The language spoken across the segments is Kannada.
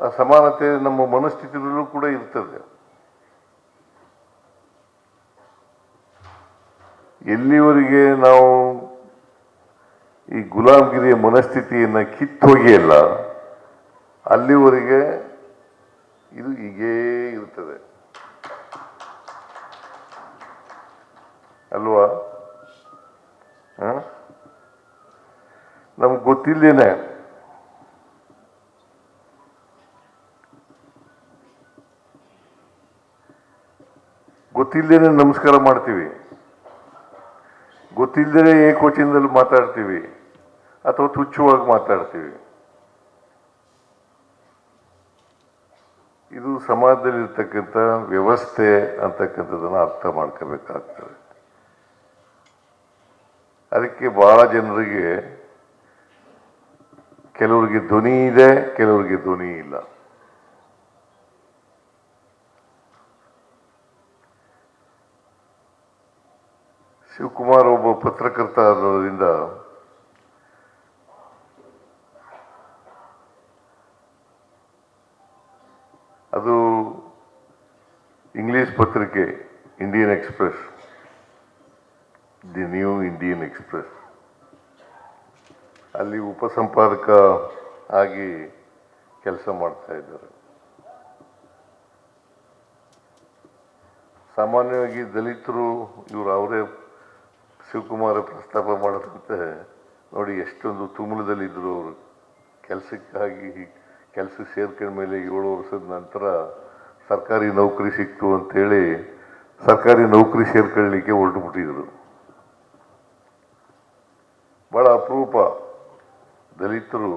ಸಮಾನತೆ ನಮ್ಮ ಮನಸ್ಥಿತಿಗಳಲ್ಲೂ ಕೂಡ ಇರ್ತದೆ. ಎಲ್ಲಿವರೆಗೆ ನಾವು ಈ ಗುಲಾಮ್ಗಿರಿಯ ಮನಸ್ಥಿತಿಯನ್ನು ಕಿತ್ತೋಗಿಯಲ್ಲ ಅಲ್ಲಿವರೆಗೆ ಇದು ಹೀಗೇ ಇರ್ತದೆ. ಅಲ್ವಾ? ನಮ್ಗೆ ಗೊತ್ತಿಲ್ದೇನೆ ಗೊತ್ತಿಲ್ಲದೇನೆ ನಮಸ್ಕಾರ ಮಾಡ್ತೀವಿ. ಗೊತ್ತಿಲ್ಲದೇ ಏಕವಚನದಲ್ಲಿ ಮಾತಾಡ್ತೀವಿ. ಅಥವಾ ತುಚ್ಛವಾಗಿ ಮಾತಾಡ್ತೀವಿ. ಇದು ಸಮಾಜದಲ್ಲಿರ್ತಕ್ಕಂಥ ವ್ಯವಸ್ಥೆ ಅಂತಕ್ಕಂಥದ್ದನ್ನು ಅರ್ಥ ಮಾಡ್ಕೋಬೇಕಾಗ್ತದೆ. ಅದಕ್ಕೆ ಭಾಳ ಜನರಿಗೆ ಕೆಲವರಿಗೆ ಧ್ವನಿ ಇದೆ, ಕೆಲವರಿಗೆ ಧ್ವನಿ ಇಲ್ಲ. ಶಿವಕುಮಾರ್ ಒಬ್ಬ ಪತ್ರಕರ್ತ ಅನ್ನೋದ್ರಿಂದ ಅದು ಇಂಗ್ಲಿಷ್ ಪತ್ರಿಕೆ Indian Express the New Indian Express ಅಲ್ಲಿ ಉಪಸಂಪಾದಕ ಆಗಿ ಕೆಲಸ ಮಾಡ್ತಾ ಇದ್ದಾರೆ. ಸಾಮಾನ್ಯವಾಗಿ ದಲಿತರು ಇವರು ಅವರೇ ಶಿವಕುಮಾರ ಪ್ರಸ್ತಾಪ ಮಾಡೋದಂತೆ ನೋಡಿ ಎಷ್ಟೊಂದು ತುಮುಲದಲ್ಲಿದ್ದರು ಅವರು. ಕೆಲಸಕ್ಕಾಗಿ ಕೆಲಸ ಸೇರ್ಕೊಂಡ ಮೇಲೆ ಏಳು ವರ್ಷದ ನಂತರ ಸರ್ಕಾರಿ ನೌಕರಿ ಸಿಕ್ತು ಅಂತೇಳಿ ಸರ್ಕಾರಿ ನೌಕರಿ ಸೇರ್ಕೊಳ್ಳಲಿಕ್ಕೆ ಹೊರಟು ಬಿಟ್ಟಿದ್ರು ಭಾಳ ಅಪರೂಪ ದಲಿತರು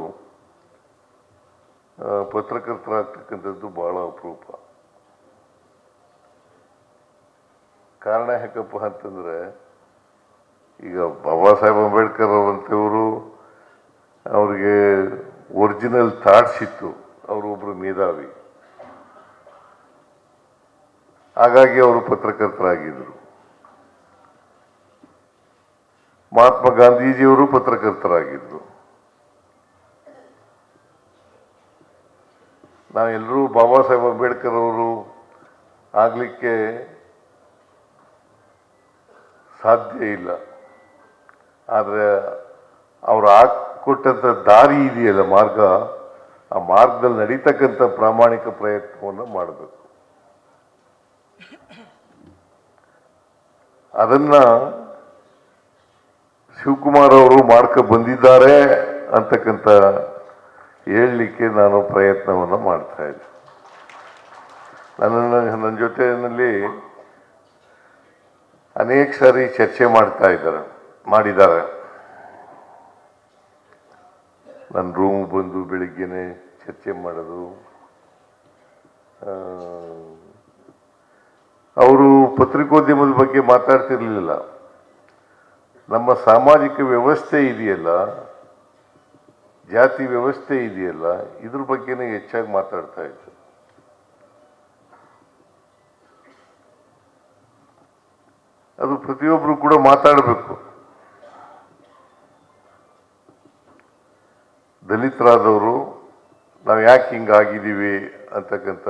ಪತ್ರಕರ್ತರಾಗ್ತಕ್ಕಂಥದ್ದು ಭಾಳ ಅಪರೂಪ. ಕಾರಣ ಯಾಕಪ್ಪ ಅಂತಂದ್ರೆ ಈಗ ಬಾಬಾ ಸಾಹೇಬ್ ಅಂಬೇಡ್ಕರ್ ಅವರಂಥವರು ಅವ್ರಿಗೆ ಒರಿಜಿನಲ್ ಥಾಟ್ಸ್ ಇತ್ತು. ಒಬ್ರು ಮೇಧಾವಿ. ಹಾಗಾಗಿ ಅವರು ಪತ್ರಕರ್ತರಾಗಿದ್ದರು ಮಹಾತ್ಮ ಗಾಂಧೀಜಿಯವರು ಪತ್ರಕರ್ತರಾಗಿದ್ದರು ನಾವೆಲ್ಲರೂ ಬಾಬಾ ಸಾಹೇಬ್ ಅಂಬೇಡ್ಕರ್ ಅವರು ಆಗಲಿಕ್ಕೆ ಸಾಧ್ಯ ಇಲ್ಲ. ಆದರೆ ಅವ್ರು ಹಾಕ್ಕೊಟ್ಟಂಥ ದಾರಿ ಇದೆಯಲ್ಲ ಮಾರ್ಗ, ಆ ಮಾರ್ಗದಲ್ಲಿ ನಡೀತಕ್ಕಂಥ ಪ್ರಾಮಾಣಿಕ ಪ್ರಯತ್ನವನ್ನು ಮಾಡಬೇಕು. ಅದನ್ನ ಶಿವಕುಮಾರ್ ಅವರು ಮಾರ್ಕ ಬಂದಿದ್ದಾರೆ ಅಂತಕ್ಕಂಥ ಹೇಳಲಿಕ್ಕೆ ನಾನು ಪ್ರಯತ್ನವನ್ನು ಮಾಡ್ತಾ ಇದ್ದೆ. ನನ್ನನ್ನು, ನನ್ನ ಜೊತೆಯಲ್ಲಿ ಅನೇಕ ಸಾರಿ ಚರ್ಚೆ ಮಾಡ್ತಾ ಇದ್ದಾರೆ. ಮಾಡಿದ್ದಾರೆ. ನನ್ನ ರೂಮ್ ಬಂದು ಬೆಳಿಗ್ಗೆನೆ ಚರ್ಚೆ ಮಾಡೋದು ಅವರು ಪತ್ರಿಕೋದ್ಯಮದ ಬಗ್ಗೆ ಮಾತಾಡ್ತಿರ್ಲಿಲ್ಲ. ನಮ್ಮ ಸಾಮಾಜಿಕ ವ್ಯವಸ್ಥೆ ಇದೆಯಲ್ಲ, ಜಾತಿ ವ್ಯವಸ್ಥೆ ಇದೆಯಲ್ಲ, ಇದ್ರ ಬಗ್ಗೆನೇ ಹೆಚ್ಚಾಗಿ ಮಾತಾಡ್ತಾ ಇದ್ದರು ಅದು ಪ್ರತಿಯೊಬ್ಬರು ಕೂಡ ಮಾತಾಡಬೇಕು. ದಲಿತರಾದವರು ನಾವು ಯಾಕೆ ಹಿಂಗಾಗಿದ್ದೀವಿ ಅಂತಕ್ಕಂಥ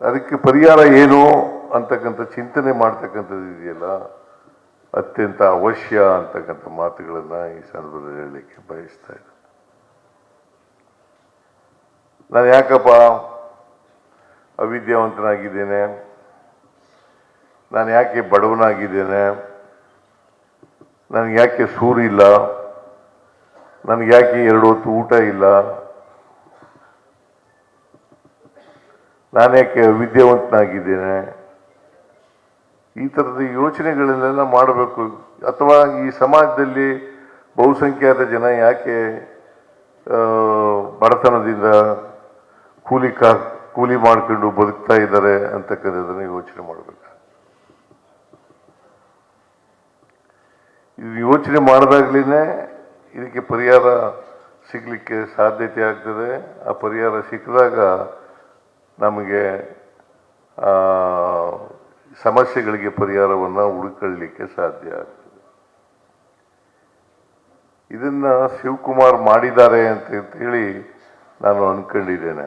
ಅದಕ್ಕೆ ಪರಿಹಾರ ಏನು ಅಂತಕ್ಕಂಥ ಚಿಂತನೆ ಮಾಡ್ತಕ್ಕಂಥದ್ದು ಇದೆಯಲ್ಲ? ಅತ್ಯಂತ ಅವಶ್ಯ ಅಂತಕ್ಕಂಥ ಮಾತುಗಳನ್ನ ಈ ಸಂದರ್ಭದಲ್ಲಿ ಹೇಳಲಿಕ್ಕೆ ಬಯಸ್ತಾ ಇದ್ದೆ ನಾನು ಯಾಕಪ್ಪ ಅವಿದ್ಯಾವಂತನಾಗಿದ್ದೇನೆ? ನಾನು ಯಾಕೆ ಬಡವನಾಗಿದ್ದೇನೆ? ನನಗೆ ಯಾಕೆ ಸೂರಿಲ್ಲ ನನಗೆ ಯಾಕೆ ಎರಡು ಹೊತ್ತು ಊಟ ಇಲ್ಲ? ನಾನು ಯಾಕೆ ಅವಿದ್ಯಾವಂತನಾಗಿದ್ದೇನೆ ಈ ಥರದ ಯೋಚನೆಗಳನ್ನೆಲ್ಲ ಮಾಡಬೇಕು. ಅಥವಾ ಈ ಸಮಾಜದಲ್ಲಿ ಬಹುಸಂಖ್ಯಾತ ಜನ ಯಾಕೆ ಬಡತನದಿಂದ ಕೂಲಿ ಕಾ, ಕೂಲಿ ಮಾಡ್ಕೊಂಡು ಬದುಕ್ತಾ ಇದ್ದಾರೆ ಅಂತಕ್ಕಂಥದ್ದನ್ನು ಯೋಚನೆ ಮಾಡಬೇಕು. ಇದು ಯೋಚನೆ ಮಾಡಿದಾಗ್ಲೇ ಇದಕ್ಕೆ ಪರಿಹಾರ ಸಿಗಲಿಕ್ಕೆ ಸಾಧ್ಯತೆ ಆಗ್ತದೆ. ಆ ಪರಿಹಾರ ಸಿಕ್ಕಿದಾಗ ನಮಗೆ ಸಮಸ್ಯೆಗಳಿಗೆ ಪರಿಹಾರವನ್ನು ಹುಡುಕೊಳ್ಳಿಕ್ಕೆ ಸಾಧ್ಯ ಆಗ್ತದೆ. ಇದನ್ನು ಶಿವಕುಮಾರ್ ಮಾಡಿದ್ದಾರೆ ಅಂತ ಹೇಳಿ ನಾನು ಅಂದ್ಕೊಂಡಿದ್ದೇನೆ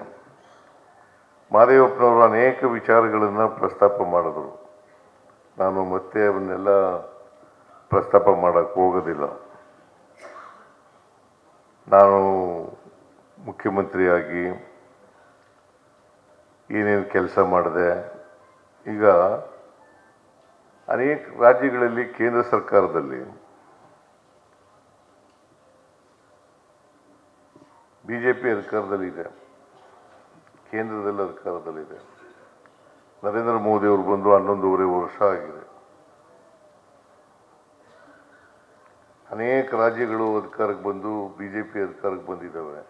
ಮಾದೇವಪ್ಪನವರು ಅನೇಕ ವಿಚಾರಗಳನ್ನು ಪ್ರಸ್ತಾಪ ಮಾಡಿದರು. ನಾನು ಮತ್ತೆ ಅವನ್ನೆಲ್ಲ ಪ್ರಸ್ತಾಪ ಮಾಡೋಕ್ಕೆ ಹೋಗೋದಿಲ್ಲ. ನಾನು ಮುಖ್ಯಮಂತ್ರಿಯಾಗಿ ಏನೇನು ಕೆಲಸ ಮಾಡಿದೆ, ಈಗ ಅನೇಕ ರಾಜ್ಯಗಳಲ್ಲಿ ಕೇಂದ್ರ ಸರ್ಕಾರದಲ್ಲಿ ಬಿ ಜೆ ಪಿ ಅಧಿಕಾರದಲ್ಲಿದೆ ಕೇಂದ್ರದಲ್ಲಿ ಅಧಿಕಾರದಲ್ಲಿದೆ. ನರೇಂದ್ರ ಮೋದಿ ಅವರು ಬಂದು ಹನ್ನೊಂದೂವರೆ ವರ್ಷ ಆಗಿದೆ. ಅನೇಕ ರಾಜ್ಯಗಳು ಅಧಿಕಾರಕ್ಕೆ ಬಂದು ಬಿ ಜೆ ಪಿ ಅಧಿಕಾರಕ್ಕೆ ಬಂದಿದ್ದಾವೆ.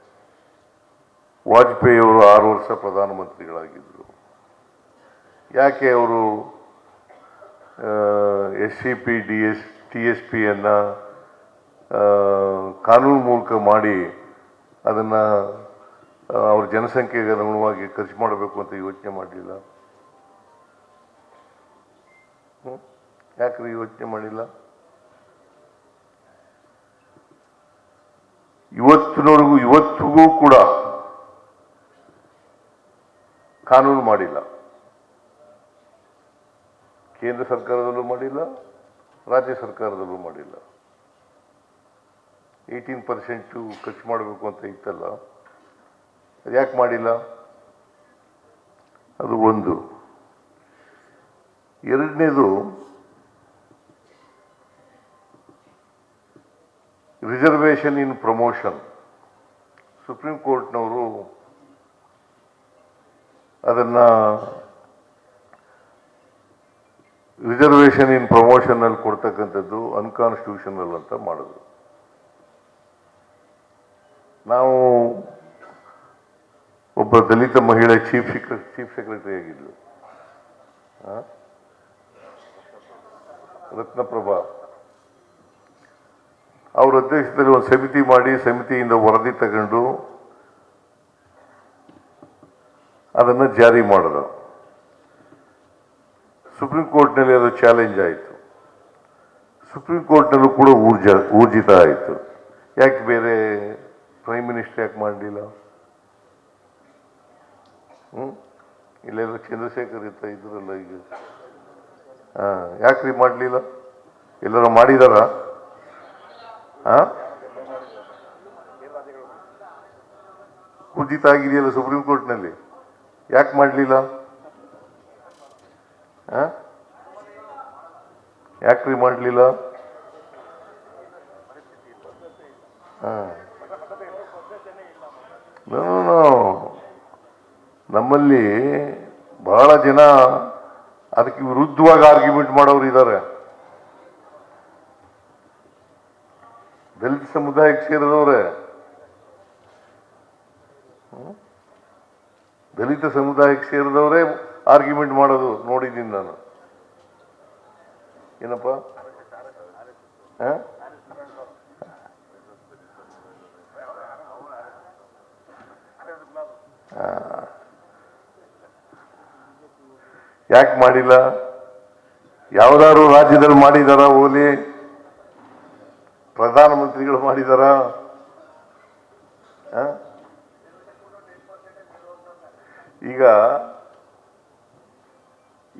ವಾಜಪೇಯಿ ಅವರು ಆರು ವರ್ಷ ಪ್ರಧಾನಮಂತ್ರಿಗಳಾಗಿದ್ದರು. ಯಾಕೆ ಅವರು S C P, D S, T S ಪಿಯನ್ನು ಕಾನೂನು ಮೂಲಕ ಮಾಡಿ ಅದನ್ನು ಅವ್ರ ಜನಸಂಖ್ಯೆಗೆ ಅನುಗುಣವಾಗಿ ಖರ್ಚು ಮಾಡಬೇಕು ಅಂತ ಯೋಚನೆ ಮಾಡಲಿಲ್ಲ? ಯಾಕ್ರಿ ಯೋಚನೆ ಮಾಡಿಲ್ಲ ಇವತ್ತಿಗೂ ಕೂಡ ಕಾನೂನು ಮಾಡಿಲ್ಲ. ಕೇಂದ್ರ ಸರ್ಕಾರದಲ್ಲೂ ಮಾಡಿಲ್ಲ, ರಾಜ್ಯ ಸರ್ಕಾರದಲ್ಲೂ ಮಾಡಿಲ್ಲ. ಏಯ್ಟೀನ್ ಪರ್ಸೆಂಟು ಖರ್ಚು ಮಾಡಬೇಕು ಅಂತ ಇತ್ತಲ್ಲ, ಅದು ಯಾಕೆ ಮಾಡಿಲ್ಲ? ಅದು ಒಂದು. ಎರಡನೇದು ರಿಸರ್ವೇಷನ್ ಇನ್ ಪ್ರಮೋಷನ್ ಸುಪ್ರೀಂ ಕೋರ್ಟ್ನವರು ಅದನ್ನ ರಿಸರ್ವೇಷನ್ ಇನ್ ಪ್ರಮೋಷನ್ ಅಲ್ಲಿ ಕೊಡ್ತಕ್ಕಂಥದ್ದು ಅನ್ಕಾನ್ಸ್ಟಿಟ್ಯೂಷನಲ್ ಅಂತ ಮಾಡಿದ್ರು. ನಾವು ಒಬ್ಬ ದಲಿತ ಮಹಿಳೆ ಚೀಫ್ ಸೆಕ್ರೆ ಚೀಫ್ ಸೆಕ್ರೆಟರಿ ಆಗಿದ್ಲು? ರತ್ನಪ್ರಭಾ. ಅವ್ರ ಅಧ್ಯಕ್ಷದಲ್ಲಿ ಒಂದು ಸಮಿತಿ ಮಾಡಿ ಸಮಿತಿಯಿಂದ ವರದಿ ತಗೊಂಡು ಅದನ್ನು ಜಾರಿ ಮಾಡಿದ್ರು. ಸುಪ್ರೀಂ ಕೋರ್ಟ್ನಲ್ಲಿ ಅದು ಚಾಲೆಂಜ್ ಆಯಿತು. ಸುಪ್ರೀಂ ಕೋರ್ಟ್ನಲ್ಲೂ ಕೂಡ ಊರ್ಜ, ಊರ್ಜಿತ ಆಯಿತು. ಯಾಕೆ ಬೇರೆ ಪ್ರೈಮ್ ಮಿನಿಸ್ಟರ್ ಯಾಕೆ ಮಾಡಲಿಲ್ಲ? ಹ್ಮ್? ಇಲ್ಲೆಲ್ಲ ಚಂದ್ರಶೇಖರ್ ಇತ್ತ ಇದ್ರಲ್ಲ ಈಗ. ಹಾಂ, ಯಾಕ್ರಿ ಮಾಡಲಿಲ್ಲ? ಎಲ್ಲರೂ ಮಾಡಿದಾರ? ಊರ್ಜಿತ ಆಗಿದೆಯಲ್ಲ ಸುಪ್ರೀಂ ಕೋರ್ಟ್ನಲ್ಲಿ ಯಾಕೆ ಮಾಡಲಿಲ್ಲ? ಯಾಕ್ರಿ ಮಾಡಲಿಲ್ಲ ನಮ್ಮಲ್ಲಿ ಬಹಳ ಜನ ಅದಕ್ಕೆ ವಿರುದ್ಧವಾಗಿ ಆರ್ಗ್ಯುಮೆಂಟ್ ಮಾಡೋರು ಇದ್ದಾರೆ ದಲಿತ ಸಮುದಾಯಕ್ಕೆ ಸೇರಿದವ್ರೆ? ದಲಿತ ಸಮುದಾಯಕ್ಕೆ ಸೇರಿದವರೇ ಆರ್ಗ್ಯುಮೆಂಟ್ ಮಾಡೋದು ನೋಡಿದ್ದೀನಿ ನಾನು. ಏನಪ್ಪ. ಯಾಕೆ ಮಾಡಿಲ್ಲ? ಯಾವ್ದಾದ್ರು ರಾಜ್ಯದಲ್ಲಿ ಮಾಡಿದಾರ ಓಲಿ? ಪ್ರಧಾನಮಂತ್ರಿಗಳು ಮಾಡಿದಾರ? ಈಗ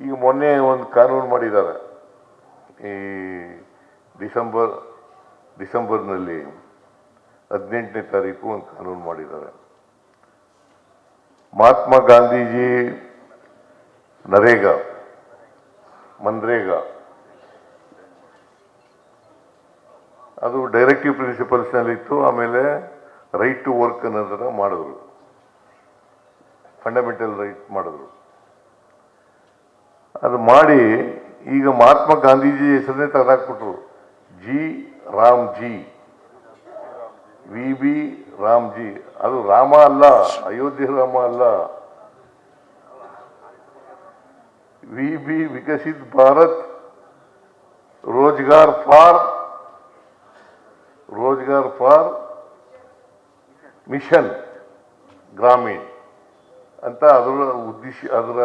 ಈಗ ಮೊನ್ನೆ ಒಂದು ಕಾನೂನು ಮಾಡಿದ್ದಾರೆ ಈ ಡಿಸೆಂಬರ್, ಡಿಸೆಂಬರ್ನಲ್ಲಿ ಹದಿನೆಂಟನೇ ತಾರೀಕು ಒಂದು ಕಾನೂನು ಮಾಡಿದ್ದಾರೆ ಮಹಾತ್ಮ ಗಾಂಧೀಜಿ ನರೇಗಾ, ಮನ್ರೇಗಾ. ಅದು ಡೈರೆಕ್ಟಿವ್ ಪ್ರಿನ್ಸಿಪಲ್ಸ್ನಲ್ಲಿತ್ತು ಆಮೇಲೆ ರೈಟ್ ಟು ವರ್ಕ್ ಅನ್ನೋದನ್ನ ಮಾಡಿದ್ರು. ಫಂಡಮೆಂಟಲ್ ರೈಟ್ ಮಾಡಿದ್ರು. ಅದು ಮಾಡಿ ಈಗ ಮಹಾತ್ಮ ಗಾಂಧೀಜಿ ಹೆಸರನ್ನೇ ತೆಗೆದಾಕ್ಬಿಟ್ರು. G Ram G V B Ram G ಅದು ರಾಮ ಅಲ್ಲ, ಅಯೋಧ್ಯೆ ರಾಮ ಅಲ್ಲ. V B Viksit Bharat Rozgar for Rozgar for mission Gramin ಅಂತ ಅದರ ಉದ್ದೇಶ, ಅದರ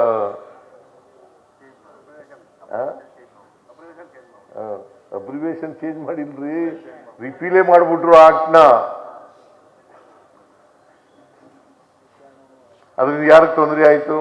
ಅಬ್ರಿವೇಷನ್ ಚೇಂಜ್ ಮಾಡಿಲ್ರಿ? ರಿಪೀಲೇ ಮಾಡ್ಬಿಟ್ರು ಆಕ್ಟ್ನ ಅದರಿಂದ ಯಾರಿಗೆ ತೊಂದರೆ ಆಯಿತು?